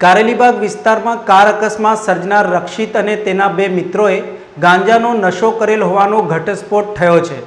કારેલીબાગ વિસ્તારમાં કાર અકસ્માત સર્જનાર રક્ષિત અને તેના બે મિત્રોએ ગાંજાનો નશો કરેલ હોવાનો ઘટસ્ફોટ થયો છે.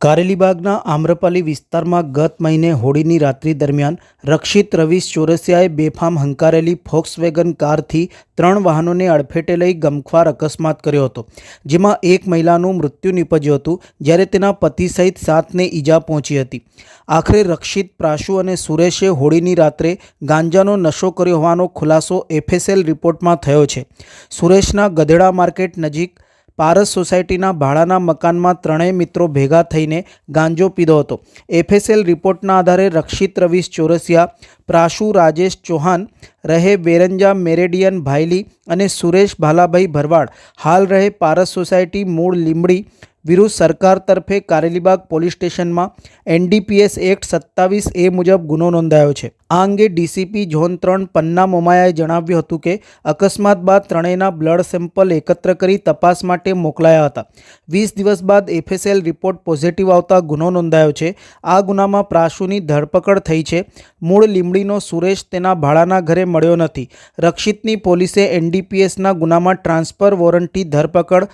કારેલીબાગના આમ્રપાલી વિસ્તારમાં ગત મહિને હોળીની રાત્રિ દરમિયાન રક્ષિત રવિશ ચોરસિયાએ બેફામ હંકારેલી ફોક્સવેગન કારથી ત્રણ વાહનોને અડફેટે લઈ ગમખ્વાર અકસ્માત કર્યો હતો, જેમાં એક મહિલાનું મૃત્યુ નીપજ્યું હતું, જ્યારે તેના પતિ સહિત સાતને ઈજા પહોંચી હતી. આખરે રક્ષિત, પ્રાશુ અને સુરેશે હોળીની રાત્રે ગાંજાનો નશો કર્યો હોવાનો ખુલાસો એફએસએલ રિપોર્ટમાં થયો છે. સુરેશના ગધેડા માર્કેટ નજીક પારસ સોસાયટીના ભાડાના મકાનમાં ત્રણેય મિત્રો ભેગા થઈને ગાંજો પીધો હતો. એફએસએલ રિપોર્ટના આધારે રક્ષિત રવીશ ચોરસિયા, પ્રાશુ રાજેશ ચૌહાણ, રહે બેરંજા મેરેડિયન ભાયલી અને સુરેશ ભાલાભાઈ ભરવાડ. હાલ રહે પારસ સોસાયટી મૂળ લીંબડી વિરુદ્ધ સરકાર તરફે કારેલીબાગ પોલીસ સ્ટેશનમાં એનડીપીએસ એક્ટ સત્તાવીસ એ મુજબ ગુનો નોંધાયો છે. આ અંગે ડીસીપી ઝોન ત્રણ પન્ના મોમાયાએ જણાવ્યું હતું કે, અકસ્માત બાદ ત્રણેયના બ્લડ સેમ્પલ એકત્ર કરી તપાસ માટે મોકલાયા હતા. વીસ દિવસ બાદ એફએસએલ રિપોર્ટ પોઝિટિવ આવતા ગુનો નોંધાયો છે. આ ગુનામાં પ્રાશુની ધરપકડ થઈ છે. મૂળ લીંબડીનો સુરેશ તેના ભાડાના ઘરે મળ્યો નથી. રક્ષિતની પોલીસે એનડીપીએસના ગુનામાં ટ્રાન્સફર વોરંટી ધરપકડ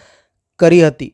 કરી હતી.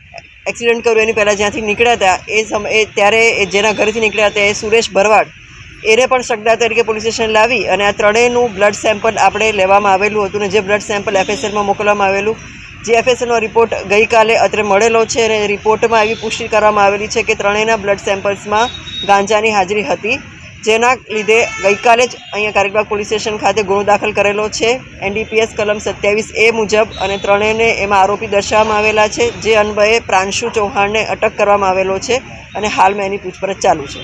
એક્સિડન્ટ કર્યો, એની પહેલાં જ્યાંથી નીકળ્યા હતા, એ સમયે ત્યારે એ જેના ઘરેથી નીકળ્યા હતા, એ સુરેશ ભરવાડ. એને પણ શકદાર તરીકે પોલીસ સ્ટેશન લાવી અને આ ત્રણેયનું બ્લડ સેમ્પલ આપણે લેવામાં આવેલું હતું ને જે બ્લડ સેમ્પલ એફએસએલમાં મોકલવામાં આવેલું. જે એફએસએલનો રિપોર્ટ ગઈકાલે અત્રે મળેલો છે અને રિપોર્ટમાં એવી પુષ્ટિ કરવામાં આવેલી છે કે ત્રણેયના બ્લડ સેમ્પલ્સમાં ગાંજાની હાજરી હતી. જેના લીધે ગઈકાલે જ અહીંયા કારેકબાગ પોલીસ સ્ટેશન ખાતે ગુનો દાખલ કરેલો છે. એનડીપીએસ કલમ સત્યાવીસ એ મુજબ અને ત્રણેયને એમાં આરોપી દર્શાવવામાં આવેલા છે, જે અન્વયે પ્રાંશુ ચૌહાણને અટક કરવામાં આવેલો છે અને હાલમાં એની પૂછપરછ ચાલુ છે.